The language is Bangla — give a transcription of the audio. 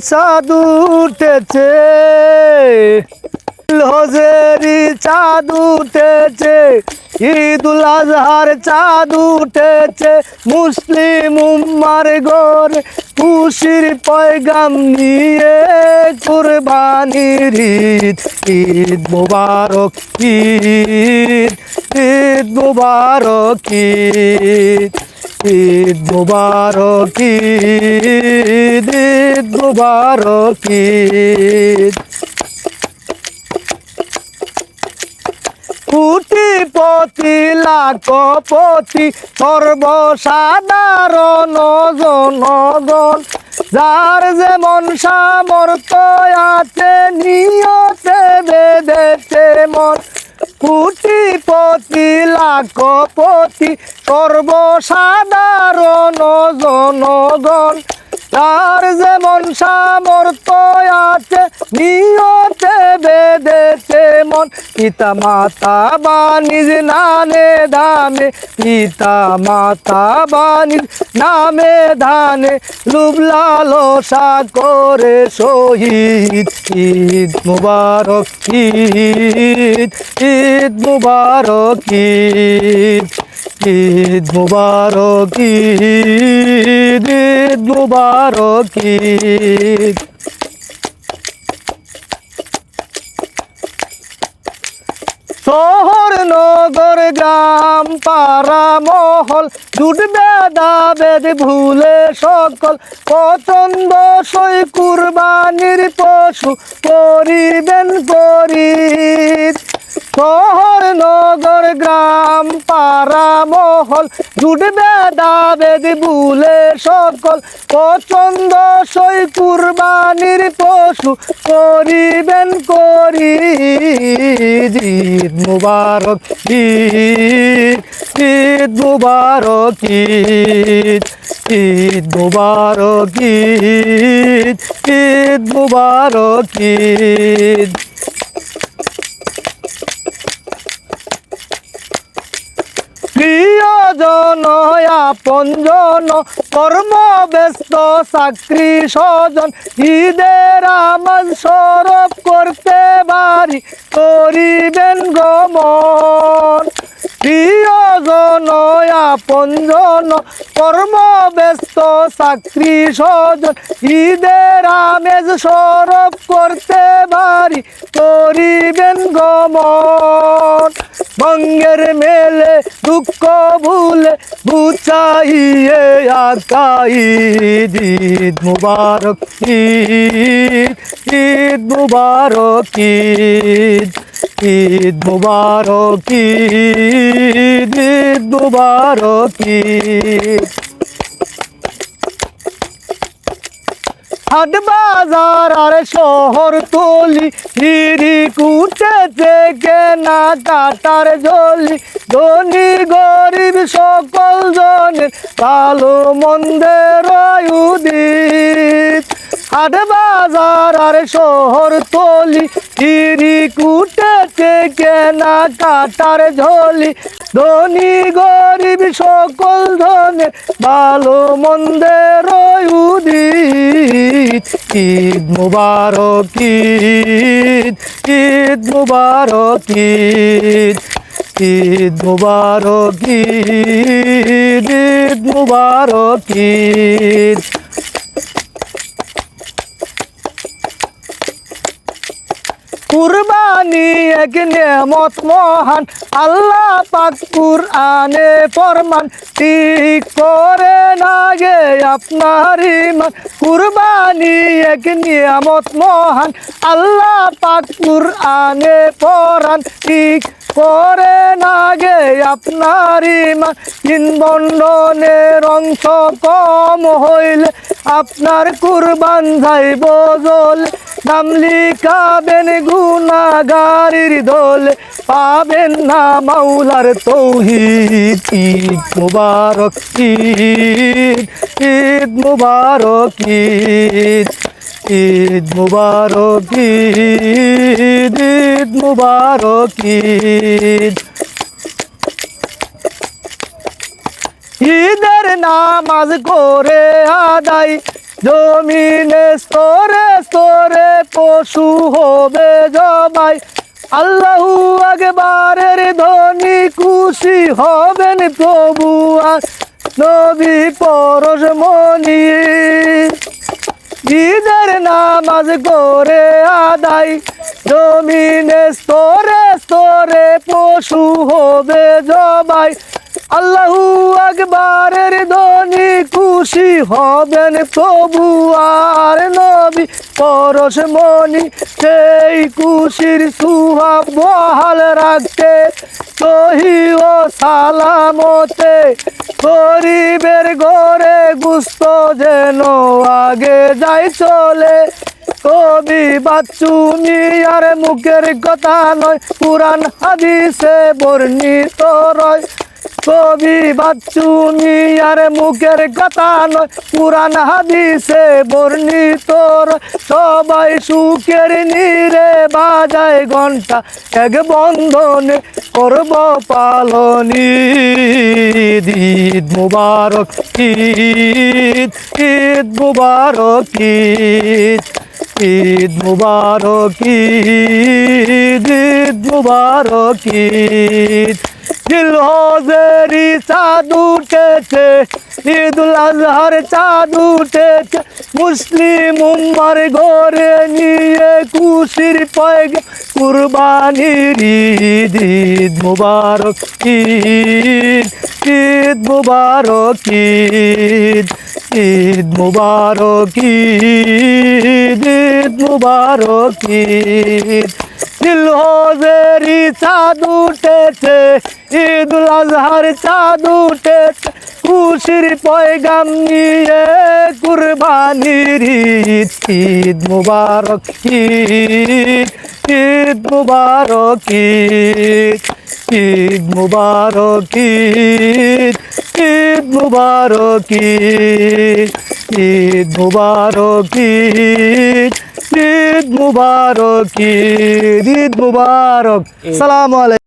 চাঁদ উঠেছে হজেরি চাঁদ উঠেছে ঈদুল আজহার চাঁদ উঠেছে মুসলিম উম্মার গর খুশির পয়গাম নিয়ে কুরবানির ঈদ ঈদ মুবারক, ঈদ ঈদ মুবারক, ঈদ ঈদ মুবারক ঈদ ঈদ মুবারক ঈদ কোটিপতি, লাখপতি, সর্বসাধারণ জনগণ, যার যেমন সামর্থ্য আছে, নিয়তে বেঁধেছে মন। কোটিপতি, লাখপতি, সর্বসাধারণ জনগণ তার যেমন সামর্থ্য আছে, নিয়তে বেঁধেছে মন। পিতা মাতা বানিজ নামে ধামে পিতা মাতা বানিজ নামে ধানে লুবলালসা করে শহীদ ঈদ মুবারক, ঈদ ঈদ মুবারক, ঈদ। ঈদ মুবারক, ঈদ ঈদ মুবারক, ঈদ। শহর, নগর, গ্রাম, পাড়া, মহল, জুটবে দাবেদ, ভুলে সকল, পছন্দ সই কুরবানির পশু, করিবেন করি শহর, নগর, গ্রাম, পাড়া, মহল, জুটবে দাবেদ ভুলে সকল। পছন্দ সই কুরবানির পশু, করিবেন করি ঈদ মুবারক ঈদ ঈদ মুবারক ঈদ ঈদ মুবারক ঈদ ঈদ মুবারক ঈদ। প্রিয়জন আপন জন, কর্ম ব্যস্ত, চাকরি স্বজন ঈদের আমাজ সরব করতে বাড়ি করিবেন গমন। প্রিয়জন, আপন জন, কর্ম ব্যস্ত, চাকরি স্বজন ঈদের আমেজ সরব করতে বাড়ি করিবেন গমন। বঙ্গের মেলে দুঃখ ভুলে বুচাইয়ে আকাই ঈদ মুবারক, ঈদ ঈদ মুবারক, ঈদ ঈদ মুবারক, ঈদ ঈদ মুবারক হাট বাজার, আর শহর তুলি হিরি কুচে থেকে না কাটার জলি ধনী গরিব সকল জনের ভালো মন্দের উদিত। হাট বাজার, আর শহর তলি হিরি কুটে থেকে না কাটার ঝোলি? ধনী গরিব সকল ধনের ভালো মন্দের উদিত। ঈদ মুবারক ঈদ ঈদ মুবারক ঈদ ঈদ মুবারক ঈদ ঈদ মুবারক ঈদ কুরবানি এক নেমত মহান, আল্লাহ পাক কুরআনে ফরমান, ঠিক করে না গে আপনার ইমান কুরবানি এক নিয়ামত মহান, আল্লাহ পাক কুরআনে ফরান ঠিক করে না গে আপনার ইমান তিন বন্ধনের অংশ কম হইলে আপনার কুরবান যাইব জলে। নাম লিখাবেন গুনাগারির দোলে, পাবেন না মাওলার তৌহিদ। ঈদ মুবারক, ঈদ ঈদ মুবারক, ঈদ ঈদ মুবারক, ঈদ ঈদ মুবারক, ঈদ। ঈদের নামাজ করে আদায় জমিনে স্তরে স্তরে পশু হবে জবাই। আল্লাহু আকবারের ধ্বনি খুশি হবেন প্রভু আর নবী পরশ মনি। ঈদের নামাজ করে আদায়, জমিনে স্তরে স্তরে পশু হবে জবাই। আল্লাহু আকবারের ধ্বনি খুশি হবেন প্রভু আর নবী পরশ মনি সেই খুশির সুহাব বহাল রাখতে সহি ও সালামতে গরিবের ঘরে গুস্ত যেন আগে যাই চলে। কবি বাচ্চু মিয়ার মুখের কথা নয় পুরাণ হাদিসে বর্ণিত রয়। কবি বাচ্চু মিয়ার মুখের কথা নয়, পুরাণ হাদিসে রয়। সবাই সুখের নীরে বাজায় ঘণ্টা এক বন্ধনে করব পালন ঈদ মুবারক, ঈদ ঈদ মুবারক, ঈদ ঈদ মুবারক, ঈদ ঈদ মুবারক, ঈদ দিল হজেরি চাঁদ উঠেছে, ঈদুল আজহার চাঁদ উঠেছে। মুসলিম উম্মার ঘরে নিয়ে খুশির পয়গ, কুরবানির ঈদ ঈদ মুবারক, ঈদ ঈদ মুবারক, ঈদ। ঈদ মুবারক, ঈদ ঈদ মুবারক, ঈদ। দিল হজেরি চাঁদ উঠেছে, ঈদুল আজহার চাঁদ উঠেছে। খুশির পয়গাম নিয়ে কুরবানির ঈদ ঈদ মুবারক, ঈদ ঈদ মুবারক, ঈদ ঈদ মুবারক, ঈদ। ঈদ মুবারক ঈদ মুবারক ঈদ মুবারক ঈদ মুবারক। সালাম আলাইকুম।